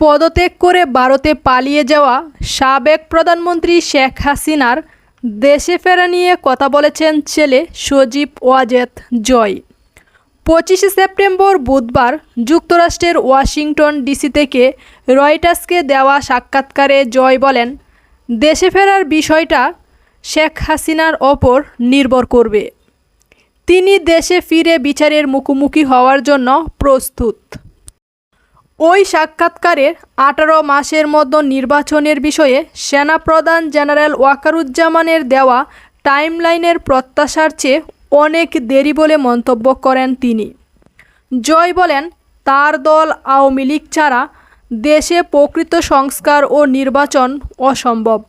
পদত্যাগ করে ভারতে পালিয়ে যাওয়া সাবেক প্রধানমন্ত্রী শেখ হাসিনার দেশে ফেরা নিয়ে কথা বলেছেন ছেলে সজীব ওয়াজেদ জয়। পঁচিশে সেপ্টেম্বর বুধবার যুক্তরাষ্ট্রের ওয়াশিংটন ডিসি থেকে রয়টার্সকে দেওয়া সাক্ষাৎকারে জয় বলেন, দেশে ফেরার বিষয়টা শেখ হাসিনার ওপর নির্ভর করবে। তিনি দেশে ফিরে বিচারের মুখোমুখি হওয়ার জন্য প্রস্তুত। ওই সাক্ষাৎকারে আঠারো মাসের মধ্যে নির্বাচনের বিষয়ে সেনাপ্রধান জেনারেল ওয়াকারুজ্জামানের দেওয়া টাইমলাইনের প্রত্যাশার চেয়ে অনেক দেরি বলে মন্তব্য করেন তিনি। জয় বলেন, তার দল আওয়ামী লীগ ছাড়া দেশে প্রকৃত সংস্কার ও নির্বাচন অসম্ভব।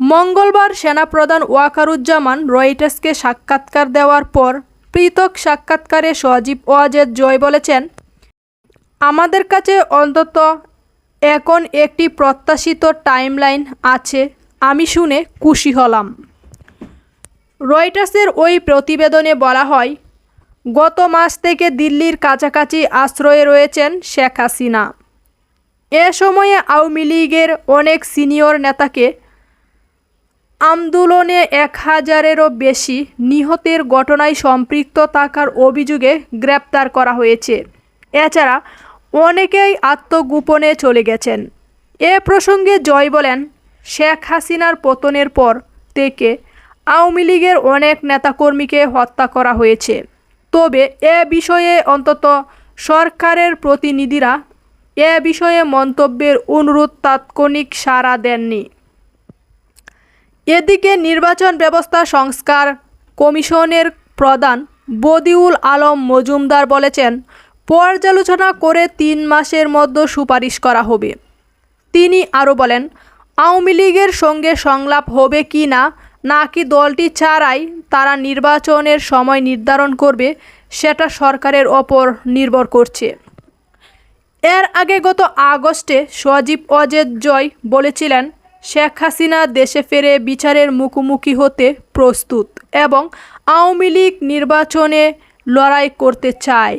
মঙ্গলবার সেনাপ্রধান ওয়াকারুজ্জামান রয়টার্সকে সাক্ষাৎকার দেওয়ার পর পৃথক সাক্ষাৎকারে সজীব ওয়াজেদ জয় বলেছেন আমাদের কাছে অন্তত এখন একটি প্রত্যাশিত টাইমলাইন আছে। আমি শুনে খুশি হলাম। রয়টার্সের ওই প্রতিবেদনে বলা হয়, গত মাস থেকে দিল্লির কাছাকাছি আশ্রয়ে রয়েছেন শেখ হাসিনা। এ সময়ে আওয়ামী লীগের অনেক সিনিয়র নেতাকে আন্দোলনে এক হাজারেরও বেশি নিহতের ঘটনায় সম্পৃক্ত থাকার অভিযোগে গ্রেপ্তার করা হয়েছে। এছাড়া অনেকেই আত্মগোপনে চলে গেছেন। এ প্রসঙ্গে জয় বলেন, শেখ হাসিনার পতনের পর থেকে আওয়ামী লীগের অনেক নেতাকর্মীকে হত্যা করা হয়েছে। তবে এ বিষয়ে অন্তত সরকারের প্রতিনিধিরা এ বিষয়ে মন্তব্যের অনুরোধ তাৎক্ষণিক সাড়া দেননি। এদিকে নির্বাচন ব্যবস্থা সংস্কার কমিশনের প্রধান বদিউল আলম মজুমদার বলেছেন পর্যালোচনা করে তিন মাসের মধ্যে সুপারিশ করা হবে। তিনি আরও বলেন, আওয়ামী লীগের সঙ্গে সংলাপ হবে কি না, নাকি দলটি ছাড়াই তারা নির্বাচনের সময় নির্ধারণ করবে, সেটা সরকারের ওপর নির্ভর করছে। এর আগে গত আগস্টে সজীব অজেদ জয় বলেছিলেন, শেখ হাসিনা দেশে ফেরে বিচারের মুখোমুখি হতে প্রস্তুত এবং আওয়ামী লীগ নির্বাচনে লড়াই করতে চায়।